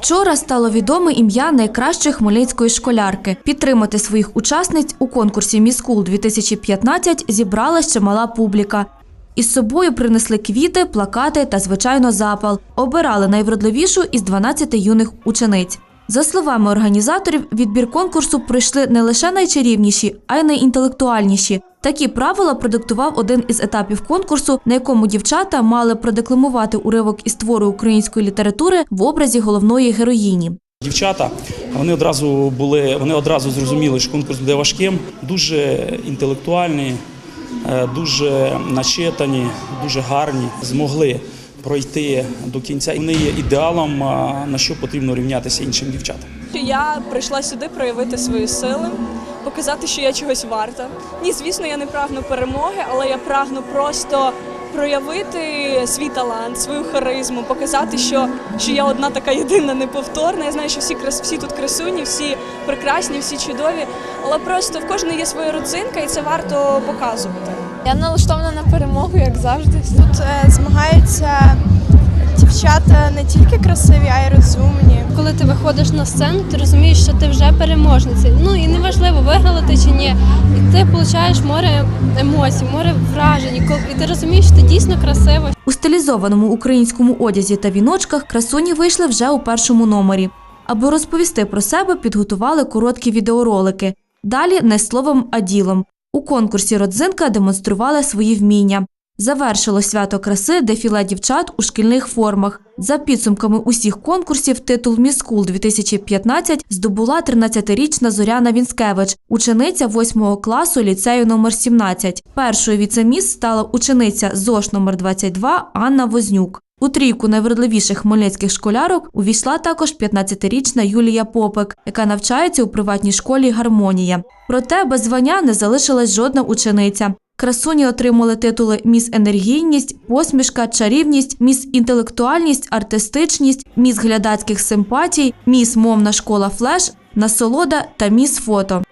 Вчора стало відоме ім'я найкращої хмельницької школярки. Підтримати своїх учасниць у конкурсі Міскул 2015 зібрала ще мала публіка. Із собою принесли квіти, плакати та, звичайно, запал. Обирали найвродливішу із 12 юних учениць. За словами організаторів, відбір конкурсу пройшли не лише найчарівніші, а й найінтелектуальніші. Такі правила продиктував один із етапів конкурсу, на якому дівчата мали продекламувати уривок із твору української літератури в образі головної героїні. Дівчата вони одразу були, вони одразу зрозуміли, що конкурс буде важким, дуже інтелектуальні, е, дуже начитані, дуже гарні, змогли пройти до кінця. Вони є ідеалом, на що потрібно рівнятися іншим дівчатам. Я прийшла сюди проявити свої сили, показати, що я чогось варта. Ні, звісно, я не прагну перемоги, але я прагну просто проявити свій талант, свою харизму, показати, що, що я одна така єдина неповторна. Я знаю, що всі крас, всі тут красуні, всі прекрасні, всі чудові, але просто в кожної є своя родзинка, і це варто показувати. Я налаштована на перемогу, як завжди. Тут е, змагаються дівчата не тільки красиві, а й розумні. Коли ти виходиш на сцену, ти розумієш, що ти вже переможниця. Ну і неважливо, виграла ти чи ні. І ти отримуєш море емоцій, море вражень. І ти розумієш, що ти дійсно красива. У стилізованому українському одязі та віночках красуні вийшли вже у першому номері. Аби розповісти про себе, підготували короткі відеоролики. Далі не словом, а ділом. У конкурсі родзинка демонстрували свої вміння. Завершило свято краси дефіле дівчат у шкільних формах. За підсумками усіх конкурсів, титул Міскул 2015 здобула 13-річна Зоряна Вінскевич, учениця 8 класу ліцею номер 17. Першою віцеміс стала учениця ЗОШ номер 22 Анна Вознюк. У трійку найвродливіших хмельницьких школярок увійшла також 15-річна Юлія Попик, яка навчається у приватній школі Гармонія. Проте без звання не залишилась жодна учениця. Красуні отримали титули Міс енергійність, посмішка, чарівність, міс інтелектуальність, артистичність, міс глядацьких симпатій, міс мовна школа флеш, насолода та міс фото.